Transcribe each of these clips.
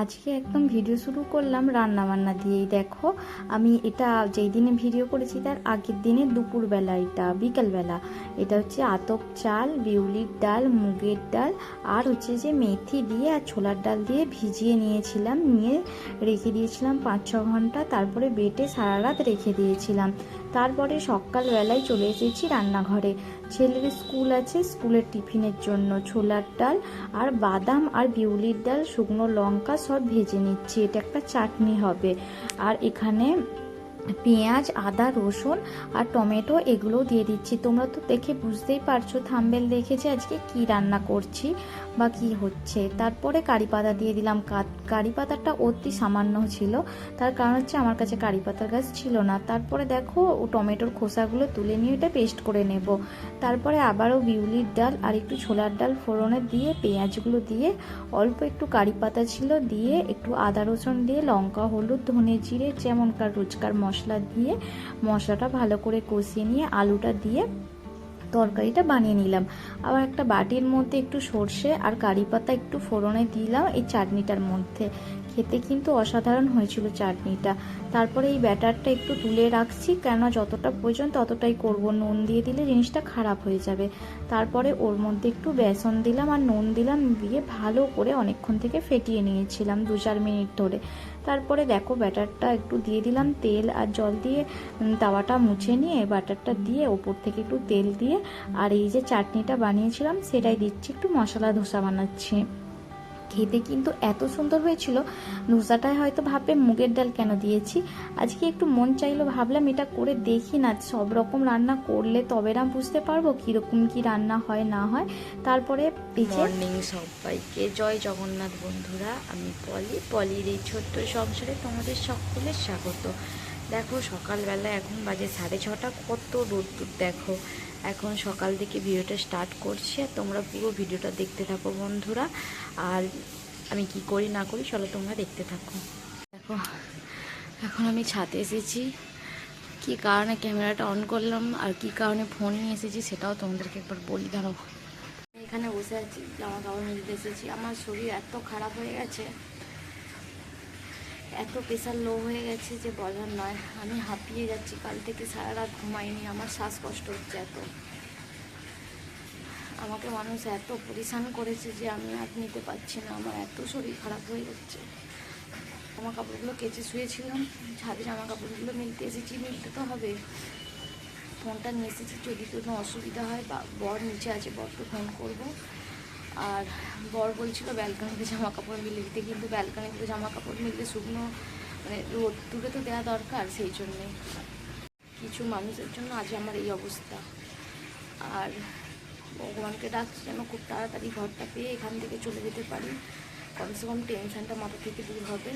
আজকে একদম ভিডিও শুরু করলাম রান্না বান্না দিয়েই। দেখো, আমি এটা যেই দিনে ভিডিও করেছি তার আগের দিনে দুপুরবেলা এটা, বিকেলবেলা। এটা হচ্ছে আতপ চাল, বিউলির ডাল, মুগের ডাল আর হচ্ছে যে মেথি দিয়ে আর ছোলার ডাল দিয়ে ভিজিয়ে নিয়েছিলাম, নিয়ে রেখে দিয়েছিলাম পাঁচ, ছ ঘণ্টা। তারপরে বেটে সারা রাত রেখে দিয়েছিলাম। তারপরে সকালবেলায় চলে এসেছি রান্নাঘরে। ছেলের স্কুল আছে, স্কুলের টিফিনের জন্য ছোলার ডাল আর বাদাম আর বিউলির ডাল, শুকনো লঙ্কা সব ভেজে নিচ্ছি। এটা একটা চাটনি হবে। আর এখানে পেঁয়াজ, আদা, রসুন আর টমেটো এগুলোও দিয়ে দিচ্ছি। তোমরা তো দেখে বুঝতেই পারছ, থাম্বেল দেখেছি আজকে কি রান্না করছি। বা কি হচ্ছে? তারপরে কারি পাতা দিয়ে দিলাম। কারি পাতাটা অতি সামান্য ছিল। তার কারণ হচ্ছে আমার কাছে কারি পাতার গাছ ছিল না। তারপরে দেখো, ও টমেটোর খোসাগুলো তুলে নিয়ে এটা পেস্ট করে নেব। তারপরে আবারও বিউলির ডাল আর একটু ছোলার ডাল ফোড়নে দিয়ে, পেঁয়াজগুলো দিয়ে, অল্প একটু কারি পাতা ছিল দিয়ে, একটু আদা রসুন দিয়ে, লঙ্কা, হলুদ, ধনে জিরে, যেমনকার রোজকার মশলা দিয়ে, মশলাটা ভালো করে কষিয়ে নিয়ে আলুটা দিয়ে তরকারিটা বানিয়ে নিলাম। আবার একটা বাটির মধ্যে একটু সর্ষে আর কারি পাতা একটু ফোড়নে দিলাম এই চাটনিটার মধ্যে। খেতে কিন্তু অসাধারণ হয়েছিল চাটনিটা। তারপরে এই ব্যাটারটা একটু তুলে রাখছি কেন যতটা প্রয়োজন ততটাই করব। নুন দিয়ে দিলে জিনিসটা খারাপ হয়ে যাবে। তারপরে ওর মধ্যে একটু বেসন দিলাম আর নুন দিলাম দিয়ে ভালো করে অনেকক্ষণ থেকে ফেটিয়ে নিয়েছিলাম দু চার মিনিট ধরে। তারপরে দেখো ব্যাটারটা একটু দিয়ে দিলাম তেল আর জল দিয়ে তাওয়াটা মুছে নিয়ে ব্যাটারটা দিয়ে ওপর থেকে একটু তেল দিয়ে আর এই যে চাটনিটা বানিয়েছিলাম, সেটাই দিচ্ছি, একটু মশলা ধোসা বানাচ্ছি। খেতে কিন্তু এত সুন্দর হয়েছিল ধোসাটায় হয়তো ভাববে মুগের ডাল কেন দিয়েছি। আজকে একটু মন চাইলো, ভাবলাম এটা করে দেখি না, সব রকম রান্না করলে তবে না বুঝতে পারব কীরকম কি রান্না হয়, না হয়। তারপরে মর্নিং সবাইকে, জয় জগন্নাথ বন্ধুরা, আমি পলি। পলির এই ছোট্ট সংসারে তোমাদের সকলের স্বাগত। দেখো সকালবেলা এখন বাজে সাড়ে ছটা, কত রোদ্দুর দেখো। এখন সকাল থেকে ভিডিওটা স্টার্ট করছি আর তোমরা পুরো ভিডিওটা দেখতে থাকো বন্ধুরা। আর আমি কি করি না করি চলো তোমরা দেখতে থাকো। দেখো, এখন আমি ছাদে এসেছি। কি কারণে ক্যামেরাটা অন করলাম আর কি কারণে ফোন নিয়ে এসেছি সেটাও তোমাদেরকে একবার বলি, দাঁড়াও। এখানে বসে আছি, জামা কাপড় মিলতে এসেছি। আমার শরীর এত খারাপ হয়ে গেছে। এত প্রেশার লো হয়ে গেছে যে বলার নয়। আমি হাঁপিয়ে যাচ্ছি, কাল থেকে সারা রাত ঘুমাইনি, আমার শ্বাসকষ্ট হচ্ছে এত। আমাকে মানুষ এত পরিশান করেছে যে আমি আর নিতে পারছি না, আমার এত শরীর খারাপ হয়ে যাচ্ছে। জামা কাপড়গুলো কেচে শুয়েছিলাম, ছাদে জামা কাপড়গুলো মিলতে এসেছি, মিলতে তো হবে। ফোনটা নিয়ে এসেছি, যদি কোনো অসুবিধা হয় বা বর নিচে আছে, বরকে ফোন করব। আর বর বলছিল ব্যালকনিতে জামা কাপড় মিলে দিতে, কিন্তু ব্যালকনিতে জামা কাপড় মিলতে শুকনো মানে রোদ দূরে তো দেওয়া দরকার সেই জন্যে। কিছু মানুষের জন্য আজ আমার এই অবস্থা। আর ভগবানকে ডাকছি যেন খুব তাড়াতাড়ি ঘরটা পেয়ে এখান থেকে চলে যেতে পারি। কমসে কম টেনশানটা মাথা থেকে দূর হবে।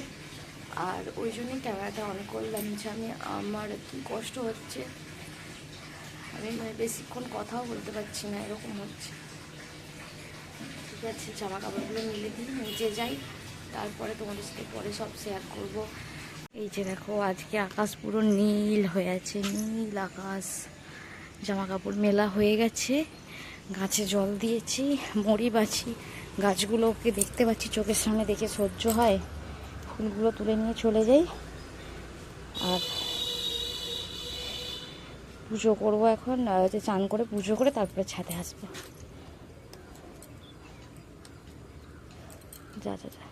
আর ওই জন্যই ক্যামেরাটা অন করলাম যে আমি, আমার কি কষ্ট হচ্ছে। আমি মানে বেশিক্ষণ কথাও বলতে পারছি না, এরকম হচ্ছে। ঠিক আছে জামা কাপড়গুলো মিলে দিন নিচে যাই, তারপরে তোমাদের সাথে পরে সব শেয়ার করব। এই যে দেখো, আজকে আকাশ পুরো নীল হয়ে আছে, নীল আকাশ। জামা কাপড় মেলা হয়ে গেছে, গাছে জল দিয়েছি মরি বাছি গাছগুলোকে দেখতে পাচ্ছি, চোখের সামনে দেখে সহ্য হয়। ফুলগুলো তুলে নিয়ে চলে যাই। আর পুজো করব এখন চান করে পুজো করে তারপরে ছাদে আসব। যা যা যা।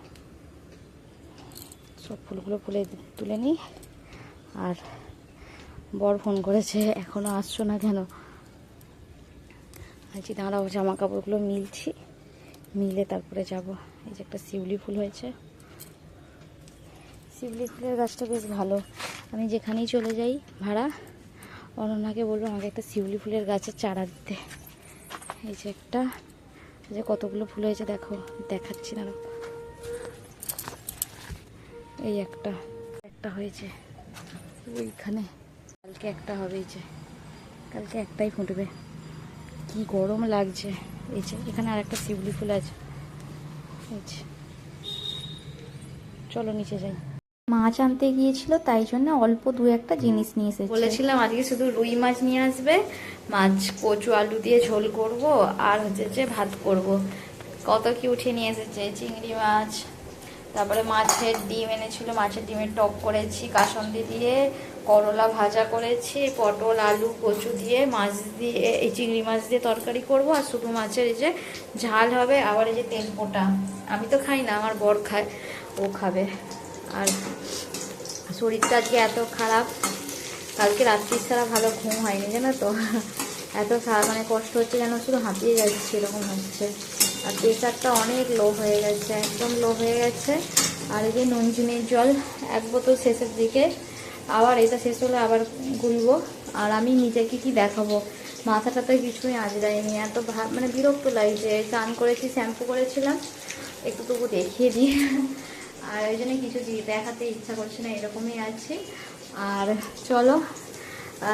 সব ফুলগুলো ফুলে তুলে নিই। আর বর ফোন করেছে এখনও আসছো না কেন? আজকে দাঁড়াও জামা কাপড়গুলো মিলছি। মিলে তারপরে যাব। এই যে একটা শিউলি ফুল হয়েছে। শিউলি ফুলের গাছটা বেশ ভালো। আমি যেখানেই চলে যাই ভাড়া, অনন্যাকে বলব আমাকে একটা শিউলি ফুলের গাছের চারা দিতে। এই যে একটা যে কতগুলো ফুল হয়েছে দেখো, দেখাচ্ছি না। এই একটা একটা হয়েছে। ওইখানে কালকে একটা হবে এই যে। কালকে একটাই ফুটবে। কি গরম লাগছে। এই যে এখানে আর একটা শিউলি ফুল আছে। এই যে। চলো নিচে যাই। মাছ আনতে গিয়েছিল তাই জন্য অল্প দু একটা জিনিস নিয়ে এসেছে। বলেছিলাম আজকে শুধু রুই মাছ নিয়ে আসবে মাছ কচু আলু দিয়ে ঝোল করব আর হচ্ছে যে ভাত করব। কত কি উঠে নিয়ে এসেছে চিংড়ি মাছ তারপরে মাছের ডিম এনেছিল, মাছের ডিমের টক করেছি, কাসন্দি দিয়ে, করলা ভাজা করেছি, পটল, আলু, কচু দিয়ে, মাছ দিয়ে, এই চিংড়ি মাছ দিয়ে তরকারি করব, আর শুধু মাছের এই যে ঝাল হবে, আবার এই যে তেল পোটা আমি তো খাই না, আমার বর খায়, ও খাবে। আর শরীরটা আজকে এত খারাপ, কালকে রাত্রি ছাড়া ভালো ঘুম হয়নি, জানো তো। এত মানে কষ্ট হচ্ছে যেন শুধু হাঁপিয়ে যাচ্ছে, এরকম হচ্ছে। আর প্রেশারটা অনেক লো হয়ে গেছে, একদম লো হয়ে গেছে। আর এই যে নুন চিনির জল, এক বোতল শেষের দিকে। আবার এটা শেষ হলে আবার গুলবো। আর আমি নিজেকে কি দেখাবো? মাথাটা তো কিছুই আজরাইনি এত মানে বিরক্ত লাগছে। চান করেছি, শ্যাম্পু করেছিলাম। একটু তবু দেখিয়ে দিই। আর ওই জন্য কিছু দেখাতে ইচ্ছা করছে না, এরকমই আছি। আর চলো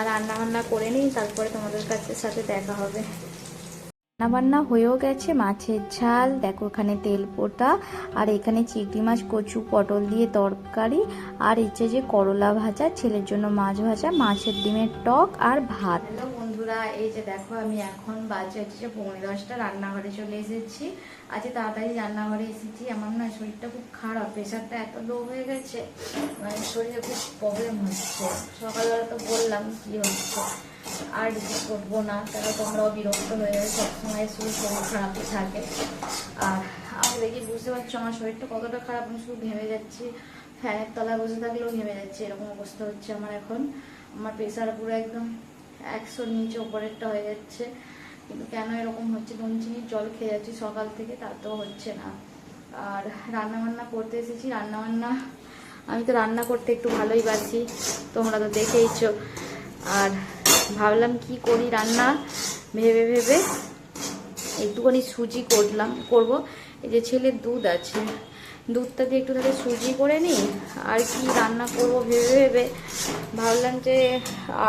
রান্না বান্না করে নিই, তারপরে তোমাদের কাছে সাথে দেখা হবে। রান্নাবান্না হয়েও গেছে। মাছের ঝাল, দেখো এখানে তেল পোটা, আর এখানে চিংড়ি মাছ, কচু, পটল দিয়ে তরকারি, আর ইচ্ছে যে করলা ভাজা, ছেলের জন্য মাছ ভাজা, মাছের ডিমের টক আর ভাত। বন্ধুরা, এই যে দেখো, আমি এখন বাজে হচ্ছে যে পৌনে দশটা, রান্নাঘরে চলে এসেছি। আজকে তাড়াতাড়ি রান্নাঘরে এসেছি। আমার না শরীরটা খুব খারাপ, প্রেশারটা এত লো হয়ে গেছে মানে শরীরে খুব প্রবলেম হচ্ছে। সকালবেলা তো বললাম কি হচ্ছে, আর রিপিট করব না, তাহলে তোমরাও বিরক্ত হয়ে যাবে, সবসময় শুধু শরীর খারাপই থাকে। আর আমি দেখি বুঝতে পারছ, আমার শরীরটা কতটা খারাপ, আমি শুধু ঘেমে যাচ্ছি। ফ্যানের তলায় বসে থাকলেও ঘেমে যাচ্ছে, এরকম অবস্থা হচ্ছে আমার এখন। আমার প্রেশার পুরো একদম একশোর নিচে ওপরেরটা হয়ে যাচ্ছে। কিন্তু কেন এরকম হচ্ছে? নুন চিনির জল খেয়ে যাচ্ছি সকাল থেকে তাতেও হচ্ছে না। আর রান্নাবান্না করতে এসেছি। রান্নাবান্না, আমি তো রান্না করতে একটু ভালোই পারছি, তোমরা তো দেখেইছো। আর ভাবলাম কি করি রান্না? ভেবে ভেবে একটুখানি সুজি করলাম, করব। এই যে ছেলের দুধ আছে দুধটা দিয়ে একটু তাহলে সুজি করে নিই, আর কি রান্না করব ভেবে ভেবে। ভাবলাম যে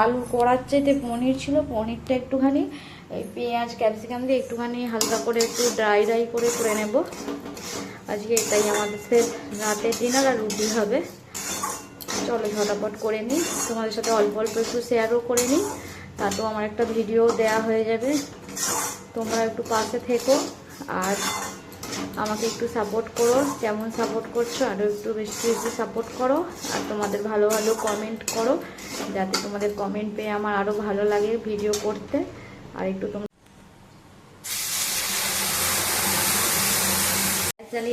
আলু করার চাইতে পনির ছিল, পনিরটা একটুখানি, এই পেঁয়াজ, ক্যাপসিকাম দিয়ে একটুখানি হালকা করে একটু ড্রাই ড্রাই করে করে নেব। আজকে এটাই আমাদের রাতের ডিনার আর রুটি হবে। চলো ঝটাপট করে নিই। তোমাদের সাথে অল্প অল্প একটু শেয়ারও করে নিই। তাতেও আমার একটা ভিডিও দেয়া হয়ে যাবে। তোমরা একটু পাশে থেকো। আর আমাকে একটু সাপোর্ট করো। যেমন সাপোর্ট করছ আরও একটু বেশি বেশি সাপোর্ট করো। আর তোমাদের ভালো ভালো কমেন্ট করো, যাতে তোমাদের কমেন্ট পেয়ে আমার আরও ভালো লাগে ভিডিও করতে। আর একটু তোমরা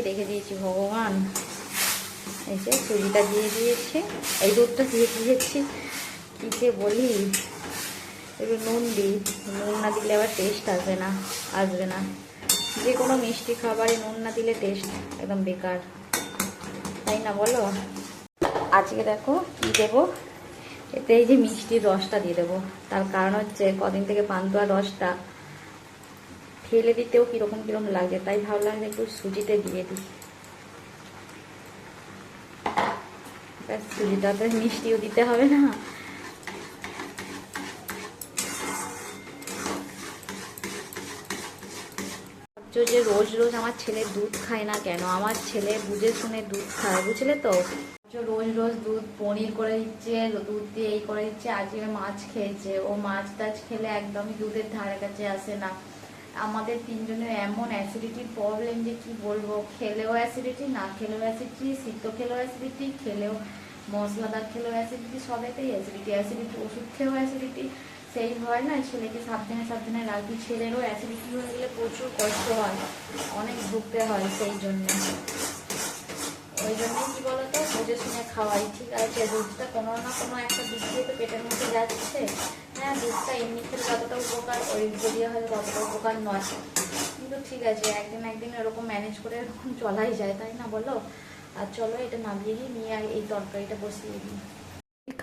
রেখে দিয়েছি ভগবান। এই যে সুজিটা দিয়ে দিয়েছে। এই দুধটা দিয়ে দিয়েছি। কিসে বলি? একটু নুন দিই। নুন না দিলে আবার টেস্ট আসবে না আসবে না। যে কোনো মিষ্টি খাবারে নুন না দিলে টেস্ট একদম বেকার। তাই না বলো? আজকে দেখো কি দেবো? এতে এই যে মিষ্টির রসটা দিয়ে দেবো। তার কারণ হচ্ছে কদিন থেকে পান্তুয়া রসটা ফেলে দিতেও কীরকম কীরকম লাগে, তাই ভাবলাম একটু সুজিতে দিয়ে দিই। সুজিটা তো মিষ্টিও দিতে হবে না। যে রোজ রোজ আমার ছেলে দুধ খায় না কেন? আমার ছেলে বুঝে শুনে দুধ খায়, বুঝলে তো? রোজ রোজ দুধ পনির করে দিচ্ছে, দুধ দিয়ে এই করে দিচ্ছে, আজকে মাছ খেয়েছে। ও মাছ টাছ খেলে একদমই দুধের ধারে কাছে আসে না। আমাদের তিনজনের এমন অ্যাসিডিটির প্রবলেম যে কি বলব? খেলেও অ্যাসিডিটি না খেলেও অ্যাসিডিটি সিদ্ধ খেলেও অ্যাসিডিটি খেলেও মশলাদার খেলেও অ্যাসিডিটি সবেতেই অ্যাসিডিটি অ্যাসিডিটি ওষুধ খেয়েও অ্যাসিডিটি সেই হয় না, ছেলেকে সাবধানে সাবধানে রাখবি। ছেলেরও অ্যাসিডিটি হয়ে গেলে প্রচুর কষ্ট হয়, অনেক ভুগতে হয় সেই জন্য। ওই জন্যই কি বলতো বুঝে শুনে খাওয়াই, ঠিক আছে? দুধটা কোনো না কোনো একটা দিক দিয়ে তো পেটের মধ্যে যাচ্ছে। হ্যাঁ দুধটা এমনি খেলে যতটা উপকার, ওই দিয়ে হয়তো ততটা উপকার নয়। কিন্তু ঠিক আছে, একদিন একদিন এরকম ম্যানেজ করে এরকম চলাই যায়, তাই না বলো? আর চলো, এটা নামিয়ে নিয়ে এই তরকারিটা বসিয়ে দিই।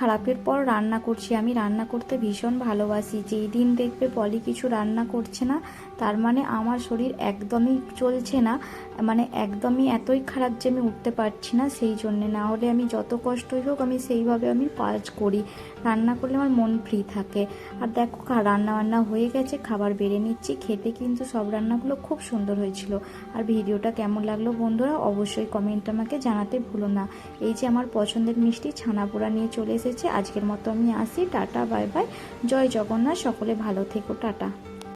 খারাপের পর রান্না করছি। আমি রান্না করতে ভীষণ ভালোবাসি। যেই দিন দেখবে পলি কিছু রান্না করছে না তার মানে আমার শরীর একদমই চলছে না মানে একদমই এতই খারাপ যে আমি উঠতে পারছি না সেই জন্যে। না হলে আমি যত কষ্টই হোক আমি সেইভাবে আমি কাজ করি। রান্না করলে আমার মন ফ্রি থাকে। আর দেখো রান্না বান্না হয়ে গেছে, খাবার বেড়ে নিচ্ছি, খেতে কিন্তু সব রান্নাগুলো খুব সুন্দর হয়েছিল। আর ভিডিওটা কেমন লাগল বন্ধুরা, অবশ্যই কমেন্ট আমাকে জানাতে ভুলো না। এই যে আমার পছন্দের মিষ্টি ছানাপোড়া নিয়ে চলে এসেছে, আজকের মতো আমি আসি, টাটা, বাই বাই। জয় জগন্নাথ, সকলে ভালো থেকো, টাটা।